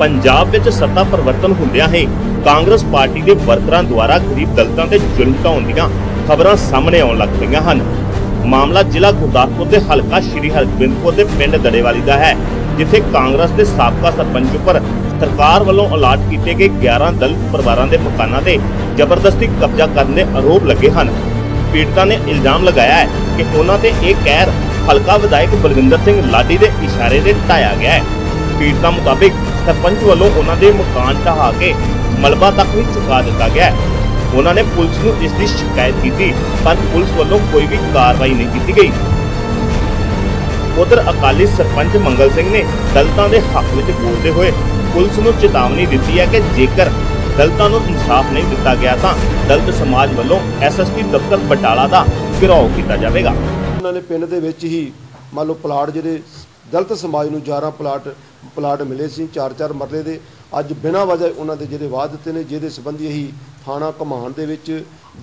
ਪੰਜਾਬ ਵਿੱਚ ਸੱਤਾ ਪਰਿਵਰਤਨ ਹੁੰਦਿਆਂ ਹੀ ਕਾਂਗਰਸ ਪਾਰਟੀ ਦੇ ਵਰਕਰਾਂ ਦੁਆਰਾ ਗਰੀਬ ਦਲਿਤਾਂ ਤੇ ਜ਼ੁਲਮ ਢਾਉਣ ਦੀਆਂ ਖਬਰਾਂ ਸਾਹਮਣੇ ਆਉਣ ਲੱਗ ਪਈਆਂ ਹਨ। ਮਾਮਲਾ ਜ਼ਿਲ੍ਹਾ ਗੁਰਦਾਸਪੁਰ ਦੇ ਹਲਕਾ ਸ਼੍ਰੀ ਹਰਗੋਬਿੰਦਪੁਰ ਦੇ ਪਿੰਡ ਦੜੇਵਾਲੀ ਦਾ ਹੈ, ਜਿੱਥੇ ਕਾਂਗਰਸ ਦੇ ਸਾਬਕਾ ਸਰਪੰਚ ਉੱਪਰ ਸਰਕਾਰ ਵੱਲੋਂ ਅਲਾਟ ਕੀਤੇ ਗਏ 11 ਦਲਿਤ ਪਰਿਵਾਰਾਂ ਦੇ ਮਕਾਨਾਂ ਤੇ ਜ਼ਬਰਦਸਤੀ ਕਬਜ਼ਾ ਕਰਨ ਦੇ ਆਰੋਪ ਲੱਗੇ ਹਨ। ਪੀੜਤਾਂ ਨੇ ਇਲਜ਼ਾਮ ਲਗਾਇਆ ਹੈ ਕਿ ਉਹਨਾਂ ਤੇ ਇਹ ਕਹਿਰ ਹਲਕਾ ਵਿਧਾਇਕ ਬਲਵਿੰਦਰ ਸਿੰਘ ਲਾਡੀ ਦੇ ਇਸ਼ਾਰੇ ਤੇ ਢਾਇਆ ਗਿਆ ਹੈ। ਪੀੜਤਾਂ ਮੁਤਾਬਿਕ ਸਰਪੰਚ ਵੱਲੋਂ ਉਹਨਾਂ ਦੇ ਮਕਾਨ ਢਹਾ ਕੇ ਮਲਬਾ ਤੱਕ ਵੀ ਚੁਕਾ ਦਿੱਤਾ ਗਿਆ ਹੈ। ਉਹਨਾਂ ਨੇ ਪੁਲਿਸ ਨੂੰ ਇਸ ਦੀ ਸ਼ਿਕਾਇਤ ਕੀਤੀ, ਪਰ ਪੁਲਿਸ ਵੱਲੋਂ ਕੋਈ ਵੀ ਕਾਰਵਾਈ ਨਹੀਂ ਕੀਤੀ ਗਈ। ਉਧਰ ਅਕਾਲੀ ਸਰਪੰਚ ਮੰਗਲ ਸਿੰਘ ਨੇ ਦਲਿਤਾਂ ਦੇ ਹੱਕ ਵਿੱਚ ਬੋਲਦੇ ਹੋਏ ਪੁਲਿਸ ਨੂੰ ਚੇਤਾਵਨੀ ਦਿੱਤੀ ਹੈ ਕਿ ਜੇਕਰ ਦਲਤਾਂ ਨੂੰ ਇਨਸਾਫ ਨਹੀਂ ਦਿੱਤਾ ਗਿਆ ਤਾਂ ਦਲਤ ਸਮਾਜ ਵੱਲੋਂ ਐਸਐਸਪੀ ਦਫ਼ਤਰ ਬਟਾਲਾ ਦਾ ਘਿਰਾਓ ਕੀਤਾ ਜਾਵੇਗਾ। ਉਹਨਾਂ ਨੇ ਪਿੰਡ ਦੇ ਵਿੱਚ ਹੀ ਮੰਨ ਲਓ ਪਲਾਟ ਜਿਹੜੇ ਦਲਤ ਸਮਾਜ ਨੂੰ 11 ਪਲਾਟ ਪਲਾਟ ਮਿਲੇ ਸੀ, ਚਾਰ ਚਾਰ ਮਰਲੇ ਦੇ। ਅੱਜ ਬਿਨਾਂ ਵਜ੍ਹਾ ਉਹਨਾਂ ਦੇ ਜਿਹੜੇ ਵਾਅ ਦਿੱਤੇ ਨੇ, ਜਿਹਦੇ ਸੰਬੰਧੀ ਅਸੀਂ ਥਾਣਾ ਕਮਾਨ ਦੇ ਵਿੱਚ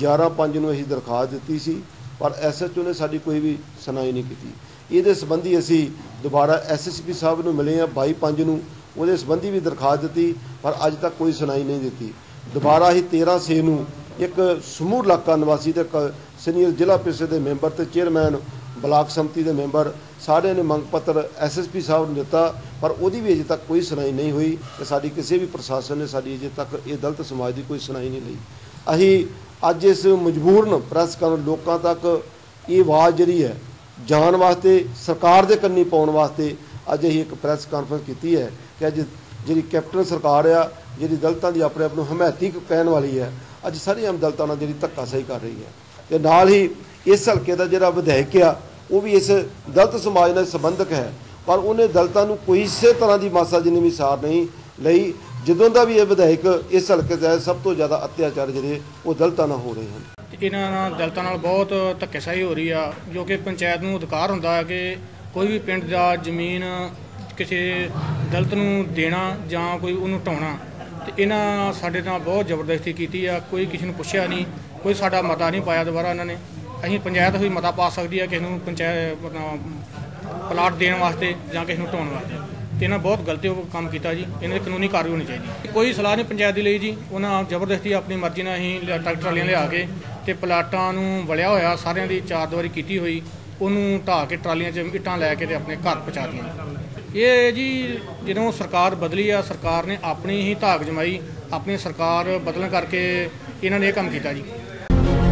11 ਪੰਜ ਨੂੰ ਅਸੀਂ ਦਰਖਾਸਤ ਦਿੱਤੀ ਸੀ, ਪਰ ਐਸਐਚਓ ਨੇ ਸਾਡੀ ਕੋਈ ਵੀ ਸੁਣਾਈ ਨਹੀਂ ਕੀਤੀ। ਇਹਦੇ ਸੰਬੰਧੀ ਅਸੀਂ ਦੁਬਾਰਾ ਐਸਐਸਪੀ ਸਾਹਿਬ ਨੂੰ ਮਿਲੇ ਆ 22 ਪੰਜ ਨੂੰ। ਉਹਦੇ ਸੰਬੰਧੀ ਵੀ ਦਰਖਾਸਤ ਦਿੱਤੀ, ਪਰ ਅੱਜ ਤੱਕ ਕੋਈ ਸੁਣਾਈ ਨਹੀਂ ਦਿੱਤੀ। ਦੁਬਾਰਾ ਹੀ 13 ਸੇ ਨੂੰ ਇੱਕ ਸਮੂਹ ਇਲਾਕਾ ਨਿਵਾਸੀ ਤੇ ਇੱਕ ਸੀਨੀਅਰ ਜ਼ਿਲ੍ਹਾ ਪ੍ਰੀਸ਼ਦ ਦੇ ਮੈਂਬਰ ਤੇ ਚੇਅਰਮੈਨ ਬਲਾਕ ਸੰਮਤੀ ਦੇ ਮੈਂਬਰ, ਸਾਰਿਆਂ ਨੇ ਮੰਗ ਪੱਤਰ ਐਸਐਸਪੀ ਸਾਹਿਬ ਨੂੰ ਦਿੱਤਾ। ਪਰ ਉਹਦੀ ਵੀ ਅਜੇ ਤੱਕ ਕੋਈ ਸੁਣਾਈ ਨਹੀਂ ਹੋਈ ਤੇ ਸਾਡੀ ਕਿਸੇ ਵੀ ਪ੍ਰਸ਼ਾਸਨ ਨੇ ਸਾਡੀ ਅਜੇ ਤੱਕ ਇਹ ਦਲਿਤ ਸਮਾਜ ਦੀ ਕੋਈ ਸੁਣਾਈ ਨਹੀਂ ਲਈ। ਅਸੀਂ ਅੱਜ ਇਸ ਮਜਬੂਰਨ ਪ੍ਰੈਸ ਕਰਨ ਲੋਕਾਂ ਤੱਕ ਇਹ ਆਵਾਜ਼ ਜਿਹੜੀ ਹੈ, ਜਾਣ ਵਾਸਤੇ, ਸਰਕਾਰ ਦੇ ਕੰਨੀ ਪਾਉਣ ਵਾਸਤੇ ਅੱਜ ਅਸੀਂ ਇੱਕ ਪ੍ਰੈਸ ਕਾਨਫਰੰਸ ਕੀਤੀ ਹੈ ਕਿ ਅੱਜ ਜਿਹੜੀ ਕੈਪਟਨ ਸਰਕਾਰ ਆ, ਜਿਹੜੀ ਦਲਤਾਂ ਦੀ ਆਪਣੇ ਆਪ ਨੂੰ ਹਮਾਇਤੀ ਕਹਿਣ ਵਾਲੀ ਹੈ, ਅੱਜ ਸਾਰੀ ਆਮ ਦਲਿਤਾਂ ਨਾਲ ਜਿਹੜੀ ਧੱਕਾ ਸਹੀ ਕਰ ਰਹੀ ਹੈ। ਤੇ ਨਾਲ ਹੀ ਇਸ ਹਲਕੇ ਦਾ ਜਿਹੜਾ ਵਿਧਾਇਕ ਆ, ਉਹ ਵੀ ਇਸ ਦਲਤ ਸਮਾਜ ਨਾਲ ਸੰਬੰਧਕ ਹੈ। ਪਰ ਉਹਨੇ ਦਲਤਾਂ ਨੂੰ ਕੋਈ ਇਸੇ ਤਰ੍ਹਾਂ ਦੀ ਮਾਸਾ ਜਿੰਨੀ ਵੀ ਸਾਰ ਨਹੀਂ ਲਈ, ਜਦੋਂ ਦਾ ਵੀ ਇਹ ਵਿਧਾਇਕ ਇਸ ਹਲਕੇ ਦਾ ਸਭ ਤੋਂ ਜ਼ਿਆਦਾ ਅਤਿਆਚਾਰ ਜਿਹੜੇ ਉਹ ਦਲਤਾਂ ਨਾਲ ਹੋ ਰਹੇ ਹਨ। ਤੇ ਇਹਨਾਂ ਨਾਲ ਦਲਤਾਂ ਨਾਲ ਬਹੁਤ ਧੱਕੇਸ਼ਾਹੀ ਹੋ ਰਹੀ ਆ, ਜੋ ਕਿ ਪੰਚਾਇਤ ਨੂੰ ਅਧਿਕਾਰ ਹੁੰਦਾ ਹੈ ਕਿ ਕੋਈ ਵੀ ਪਿੰਡ ਦਾ ਜ਼ਮੀਨ ਕਿਸੇ ਦਲਤ ਨੂੰ ਦੇਣਾ ਜਾਂ ਕੋਈ ਉਹਨੂੰ ਢਾਉਣਾ, ਤੇ ਇਹਨਾਂ ਸਾਡੇ ਨਾਲ ਬਹੁਤ ਜ਼ਬਰਦਸਤੀ ਕੀਤੀ ਆ, ਕੋਈ ਕਿਸੇ ਨੂੰ ਪੁੱਛਿਆ ਨਹੀਂ, ਕੋਈ ਸਾਡਾ ਮਤਾ ਨਹੀਂ ਪਾਇਆ ਦੁਬਾਰਾ ਇਹਨਾਂ ਨੇ। ਅਸੀਂ ਪੰਚਾਇਤ ਹੋਈ ਮਤਾ ਪਾ ਸਕਦੀ ਆ, ਕਿਸੇ ਨੂੰ ਪੰਚਾਇਤ ਪਲਾਟ ਦੇਣ ਵਾਸਤੇ ਜਾਂ ਕਿਸੇ ਨੂੰ ਢਾਉਣ ਵਾਸਤੇ। ਤੇ ਇਹਨਾਂ ਬਹੁਤ ਗਲਤੀ ਕੰਮ ਕੀਤਾ ਜੀ। ਇਹਨਾਂ ਦੀ ਕਾਨੂੰਨੀ ਕਾਰਵਾਈ ਹੋਣੀ ਚਾਹੀਦੀ ਕੋਈ ਸਲਾਹ ਨਹੀਂ ਪੰਚਾਇਤ ਦੀ ਲਈ ਜੀ। ਉਹਨਾਂ ਜ਼ਬਰਦਸਤੀ ਆਪਣੀ ਮਰਜ਼ੀ ਨਾਲ ਅਸੀਂ ਟਰੈਕਟਰ ਵਾਲੀਆਂ ਲਿਆ ਕੇ ਤੇ ਪਲਾਟਾਂ ਨੂੰ ਵਲਿਆ ਹੋਇਆ, ਸਾਰਿਆਂ ਦੀ ਚਾਰ ਦੀਵਾਰੀ ਕੀਤੀ ਹੋਈ। ਉਹਨੂੰ ਢਾਹ ਕੇ ਟਰਾਲੀਆਂ 'ਚ ਇੱਟਾਂ ਲੈ ਕੇ ਤੇ ਆਪਣੇ ਘਰ ਪਹੁੰਚਾ ਦਿੱਤੀਆਂ। ਇਹ ਜੀ ਜਦੋਂ ਸਰਕਾਰ ਬਦਲੀ ਆ, ਸਰਕਾਰ ਨੇ ਆਪਣੀ ਹੀ ਧਾਕ ਜਮਾਈ, ਆਪਣੀ ਸਰਕਾਰ ਬਦਲਣ ਕਰਕੇ ਇਹਨਾਂ ਨੇ ਇਹ ਕੰਮ ਕੀਤਾ ਜੀ।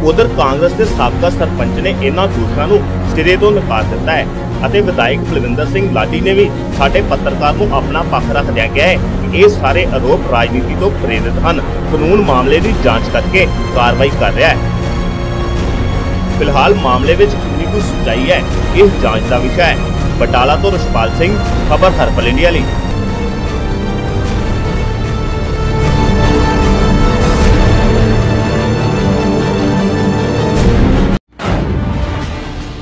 ਉਧਰ ਕਾਂਗਰਸ ਦੇ ਸਾਬਕਾ ਸਰਪੰਚ ਨੇ ਇਹਨਾਂ ਦੋਸ਼ਾਂ ਨੂੰ ਸਿਰੇ ਤੋਂ ਨਕਾਰ ਦਿੱਤਾ ਹੈ। ਅਤੇ ਵਿਧਾਇਕ ਬਲਵਿੰਦਰ ਸਿੰਘ ਲਾਡੀ ਨੇ ਵੀ ਸਾਡੇ ਪੱਤਰਕਾਰ ਨੂੰ ਆਪਣਾ ਪੱਖ ਰੱਖਦਿਆਂ ਕਿਹਾ ਹੈ। ਕਿ ਇਹ ਸਾਰੇ ਆਰੋਪ ਰਾਜਨੀਤੀ ਤੋਂ ਪ੍ਰੇਰਿਤ ਹਨ। ਕਾਨੂੰਨ ਮਾਮਲੇ ਦੀ ਜਾਂਚ ਕਰਕੇ ਕਾਰਵਾਈ ਕਰ ਰਿਹਾ ਹੈ। ਫਿਲਹਾਲ ਮਾਮਲੇ ਵਿੱਚ ਕਿੰਨੀ ਕੁ ਸੱਚਾਈ ਹੈ। ਇਹ ਜਾਂਚ ਦਾ ਵਿਸ਼ਾ ਹੈ। ਬਟਾਲਾ ਤੋਂ ਰਸ਼ਪਾਲ ਸਿੰਘ, ਖਬਰ ਹਰਪਲ ਇੰਡੀਆ ਲਈ।